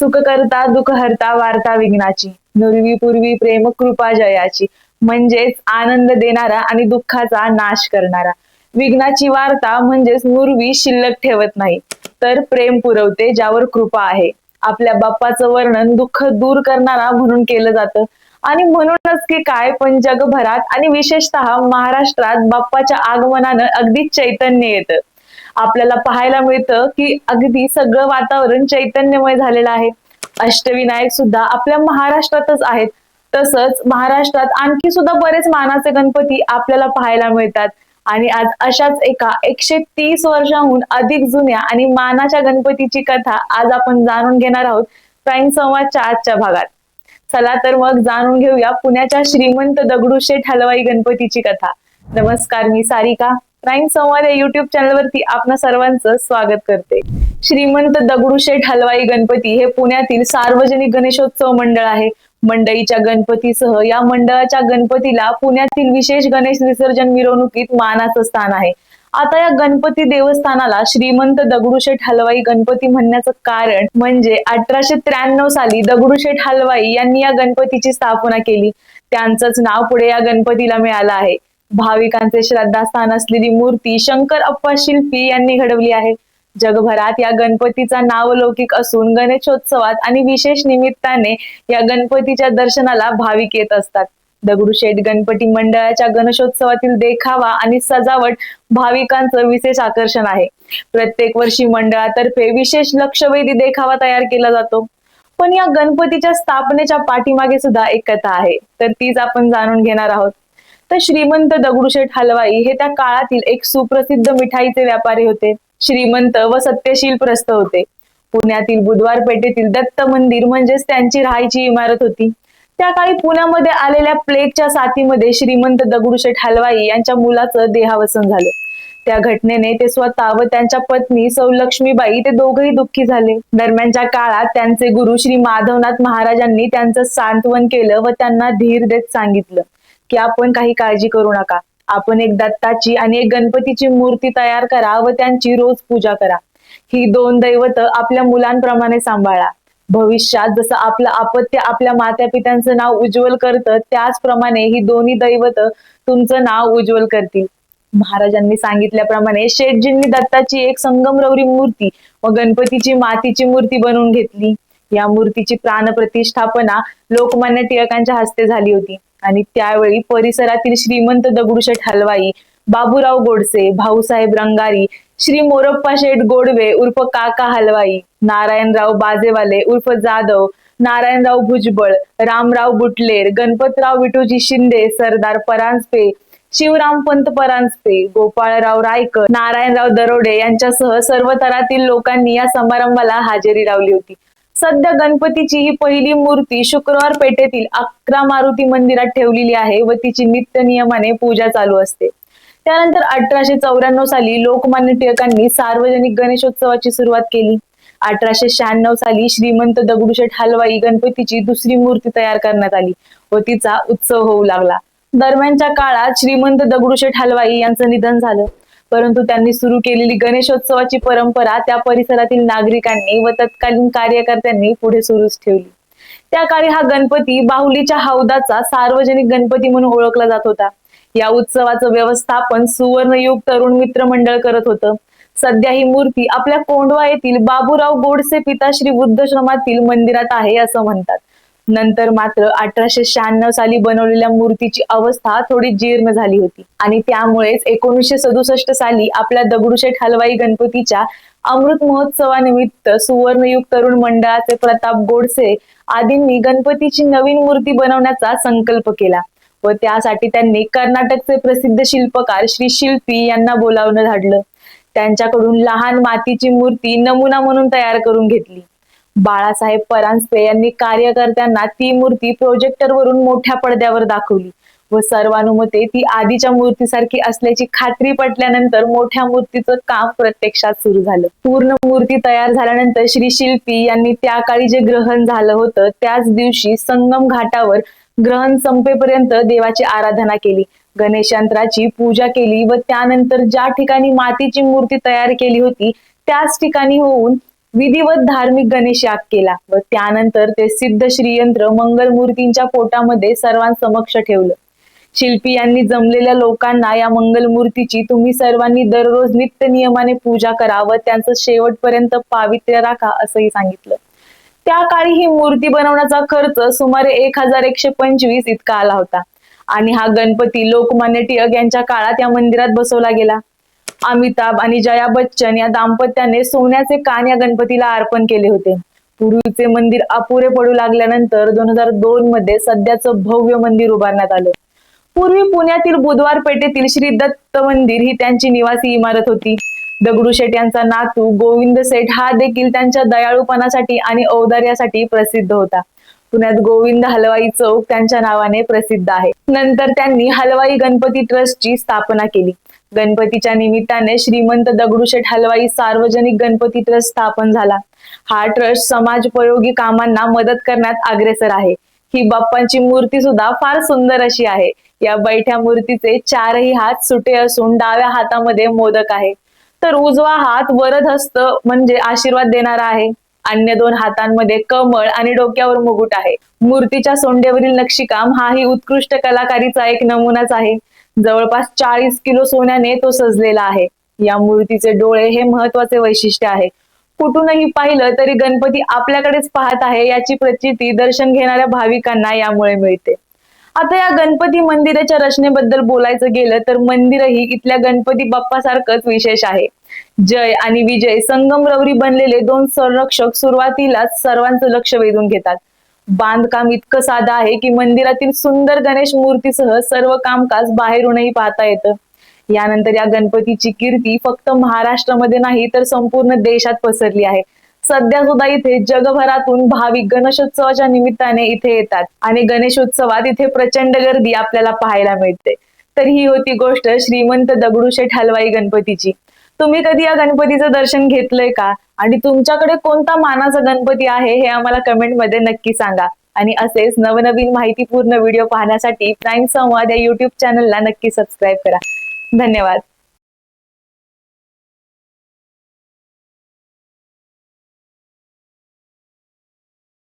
सुख करता दुःख हरता वार्ता विघ्नाची. नुरवी पूर्वी प्रेम कृपा जयाची. म्हणजेच आनंद देणारा आणि दुःखाचा नाश करणारा. विघ्नाची वार्ता म्हणजेच नुरवी शिल्लक ठेवत नाही. तर प्रेम पुरवते ज्यावर कृपा आहे. आपल्या बाप्पाचं वर्णन दुःख दूर करणारा म्हणून केलं जातं. आणि म्हणूनच की काय पण जगभरात आणि विशेषतः महाराष्ट्रात बाप्पाच्या आगमनानं अगदी चैतन्य येतं. आपल्याला पाहायला मिळतं की अगदी सगळं वातावरण चैतन्यमय झालेलं आहे. अष्टविनायक सुद्धा आपल्या महाराष्ट्रातच आहेत. तसंच महाराष्ट्रात आणखी सुद्धा बरेच मानाचे गणपती आपल्याला पाहायला मिळतात. आणि आज अशाच एका एकशे तीस वर्षाहून अधिक जुन्या आणि मानाच्या गणपतीची कथा आज आपण जाणून घेणार आहोत प्राईम संवादच्या आजच्या भागात. चला तर मग जाणून घेऊया पुण्याच्या श्रीमंत दगडूशेठ हलवाई गणपतीची कथा. नमस्कार मी सारिका. प्राईम संवाद या युट्यूब चॅनलवरती आपणा सर्वांचं स्वागत करते. श्रीमंत दगडूशेठ हलवाई गणपती हे पुण्यातील सार्वजनिक गणेशोत्सव मंडळ आहे. मंडईच्या गणपतीसह या मंडळाच्या गणपतीला पुण्यातील विशेष गणेश विसर्जन मिरवणुकीत मानाचं स्थान आहे. आता या गणपती देवस्थानाला श्रीमंत दगडूशेठ हलवाई गणपती म्हणण्याचं कारण म्हणजे अठराशे त्र्याण्णव साली दगडूशेठ हलवाई यांनी या गणपतीची स्थापना केली. त्यांचंच नाव पुढे या गणपतीला मिळालं आहे. भाविकांचे श्रद्धास्थान असलेली मूर्ती शंकर अप्पा शिल्पी यांनी घडवली आहे. जगभरात या गणपतीचा नावलौकिक असून गणेशोत्सवात आणि विशेष निमित्ताने या गणपतीच्या दर्शनाला भाविक येत असतात. दगडूशेठ गणपती मंडळाच्या गणेशोत्सवातील देखावा आणि सजावट भाविकांचं विशेष आकर्षण आहे. प्रत्येक वर्षी मंडळातर्फे विशेष लक्षवेधी देखावा तयार केला जातो. पण या गणपतीच्या स्थापनेच्या पाठीमागे सुद्धा एक कथा आहे. तर तीच आपण जाणून घेणार आहोत. तर श्रीमंत दगडूशेठ हलवाई हे त्या काळातील एक सुप्रसिद्ध मिठाईचे व्यापारी होते. श्रीमंत व सत्यशील प्रस्थ होते. पुण्यातील बुधवार पेठेतील दत्त मंदिर म्हणजेच त्यांची राहायची इमारत होती. त्या काळी पुण्यामध्ये आलेल्या प्लेगच्या साथीमध्ये श्रीमंत दगडूशेठ हलवाई यांच्या मुलाचं देहावसन झालं. त्या घटनेने ते स्वतः व त्यांच्या पत्नी सौलक्ष्मीबाई ते दोघही दुःखी झाले. दरम्यानच्या काळात त्यांचे गुरु श्री माधवनाथ महाराजांनी त्यांचं सांत्वन केलं व त्यांना धीर देत सांगितलं. की आपण काही काळजी करू नका. आपण एक दत्ताची आणि एक गणपतीची मूर्ती तयार करा व त्यांची रोज पूजा करा. ही दोन दैवत आपल्या मुलांप्रमाणे सांभाळा. भविष्यात जसं आपलं अपत्य आपल्या मात्या पित्यांचं नाव उज्ज्वल करतं त्याचप्रमाणे ही दोन्ही दैवत तुमचं नाव उज्ज्वल करतील. महाराजांनी सांगितल्याप्रमाणे शेठजींनी दत्ताची एक संगमरवरी मूर्ती व गणपतीची मातीची मूर्ती बनवून घेतली. या मूर्तीची प्राणप्रतिष्ठापना लोकमान्य टिळकांच्या हस्ते झाली होती. आणि त्यावेळी परिसरातील श्रीमंत दगडूशेठ हलवाई बाबूराव गोडसे भाऊसाहेब रंगारी श्री मोरप्पा शेठ गोडवे उर्फ काका हलवाई नारायणराव बाजेवाले उर्फ जाधव नारायणराव भुजबळ रामराव बुटलेर गणपतराव विठोजी शिंदे सरदार परांजपे शिवरामपंत परांजपे गोपाळराव रायकर नारायणराव दरोडे यांच्यासह सर्व थरातील लोकांनी या समारंभाला हजेरी लावली होती. सध्या गणपतीची ही पहिली मूर्ती शुक्रवार पेठेतील अकरा मारुती मंदिरात ठेवलेली आहे व तिची नित्य नियमाने पूजा चालू असते. त्यानंतर अठराशे चौऱ्याण्णव साली लोकमान्य टिळकांनी सार्वजनिक गणेशोत्सवाची सुरुवात केली. अठराशे शहाण्णव साली श्रीमंत दगडूशेठ हलवाई गणपतीची दुसरी मूर्ती तयार करण्यात आली व तिचा उत्सव होऊ लागला. दरम्यानच्या काळात श्रीमंत दगडूशेठ हलवाई यांचं निधन झालं. परंतु त्यांनी सुरू केलेली गणेशोत्सवाची परंपरा त्या परिसरातील नागरिकांनी व तत्कालीन कार्यकर्त्यांनी पुढे सुरूच ठेवली. त्या काळी हा गणपती बाहुलीच्या हौदाचा सार्वजनिक गणपती म्हणून ओळखला जात होता. या उत्सवाचं व्यवस्थापन सुवर्णयुग तरुण मित्र मंडळ करत होतं. सध्या ही मूर्ती आपल्या कोंडवा येथील बाबूराव गोडसे पिताश्री बुद्धश्रमातील मंदिरात आहे असं म्हणतात. नंतर मात्र अठराशे शहाण्णव साली बनवलेल्या मूर्तीची अवस्था थोडी जीर्ण झाली होती. आणि त्यामुळेच एकोणीसशे सदुसष्ट साली आपल्या दगडूशेठ हलवाई गणपतीच्या अमृत महोत्सवानिमित्त सुवर्णयुग तरुण मंडळाचे प्रताप गोडसे आदींनी गणपतीची नवीन मूर्ती बनवण्याचा संकल्प केला व त्यासाठी त्यांनी कर्नाटकचे प्रसिद्ध शिल्पकार श्री शिल्पी यांना बोलावणं धाडलं. त्यांच्याकडून लहान मातीची मूर्ती नमुना म्हणून तयार करून घेतली. बाळासाहेब परांजपे यांनी कार्यकर्त्यांना ती मूर्ती प्रोजेक्टर वरून मोठ्या पडद्यावर दाखवली. व सर्वानुमते ती आधीच्या मूर्तीसारखी असल्याची खात्री पटल्यानंतर मोठ्या मूर्तीचं काम प्रत्यक्षात सुरू झालं. पूर्ण मूर्ती तयार झाल्यानंतर श्री शिल्पी यांनी त्या काळी जे ग्रहण झालं होतं त्याच दिवशी संगम घाटावर ग्रहण संपेपर्यंत देवाची आराधना केली. गणेश यंत्राची पूजा केली व त्यानंतर ज्या ठिकाणी मातीची मूर्ती तयार केली होती त्याच ठिकाणी होऊन विधिवत धार्मिक गणेश याग केला व त्यानंतर ते सिद्ध श्रीयंत्र मंगल मूर्तींच्या पोटामध्ये सर्वांसमक्ष ठेवलं. शिल्पी यांनी जमलेल्या लोकांना या मंगलमूर्तीची तुम्ही सर्वांनी दररोज नित्य नियमाने पूजा करा व त्यांचं शेवटपर्यंत पावित्र्य राखा असंही सांगितलं. त्या काळी ही मूर्ती बनवण्याचा खर्च सुमारे एक हजार एकशे पंचवीस इतका आला होता. आणि हा गणपती लोकमान्य टिळक यांच्या काळात या मंदिरात बसवला गेला. अमिताभ आणि जया बच्चन या दाम्पत्याने सोन्याचे कान या गणपतीला अर्पण केले होते. पूर्वीचे मंदिर अपुरे पडू लागल्यानंतर दोन हजार दोन मध्ये सध्याचं भव्य मंदिर उभारण्यात आलं. पूर्वी पुण्यातील बुधवार पेठेतील श्री दत्त मंदिर ही त्यांची निवासी इमारत होती. दगडूशेठ यांचा नातू गोविंद सेठ हा देखील त्यांच्या दयाळूपणासाठी आणि औदार्यासाठी प्रसिद्ध होता. पुण्यात गोविंद हलवाई चौक त्यांच्या नावाने प्रसिद्ध आहे. नंतर त्यांनी हलवाई गणपती ट्रस्टची स्थापना केली. गणपतीच्या निमित्ताने श्रीमंत दगडूशेठ हलवाई सार्वजनिक गणपती ट्रस्ट स्थापन झाला. हा ट्रस्ट समाजोपयोगी कामांना मदत करण्यात अग्रेसर आहे. ही बाप्पांची मूर्ती सुद्धा फार सुंदर अशी आहे. या बैठ्या मूर्तीचे चारही हात सुटे असून डाव्या हातामध्ये मोदक आहे. तर उजवा हात वरदहस्त म्हणजे आशीर्वाद देणारा आहे. अन्य दोन हातांमध्ये कमळ आणि डोक्यावर मुकुट आहे. मूर्तीच्या सोंडेवरील नक्षीकाम हाही उत्कृष्ट कलाकारीचा एक नमुनाच आहे. जवळपास चाळीस किलो सोन्याने तो सजलेला आहे. या मूर्तीचे डोळे हे महत्त्वाचे वैशिष्ट्य आहे. कुठूनही पाहिलं तरी गणपती आपल्याकडेच पाहत आहे याची प्रचिती दर्शन घेणाऱ्या भाविकांना यामुळे मिळते. आता या गणपती मंदिराच्या रचनेबद्दल बोलायचं गेलं तर मंदिरही इथल्या गणपती बाप्पासारखंच विशेष आहे. जय आणि विजय संगमरवरी बनलेले दोन संरक्षक सुरुवातीलाच सर्वांचं लक्ष वेधून घेतात. बांधकाम इतकं साधं आहे की मंदिरातील सुंदर गणेश मूर्तीसह सर्व कामकाज बाहेरूनही पाहता येतं. यानंतर या गणपतीची कीर्ती फक्त महाराष्ट्रामध्ये नाही तर संपूर्ण देशात पसरली आहे. सध्या सुद्धा इथे जगभरातून भाविक गणेशोत्सवाच्या निमित्ताने इथे येतात. आणि गणेशोत्सवात इथे प्रचंड गर्दी आपल्याला पाहायला मिळते. तर ही होती गोष्ट श्रीमंत दगडूशेठ हलवाई गणपतीची. तुम्ही कधी या गणपतीचं दर्शन घेतलंय का? आणि तुमच्याकडे कोणता मानाचा गणपती आहे हे आम्हाला कमेंटमध्ये नक्की सांगा. आणि असेच नवनवीन माहितीपूर्ण व्हिडिओ पाहण्यासाठी प्राईम संवाद या युट्यूब चॅनलला नक्की सबस्क्राईब करा. धन्यवाद.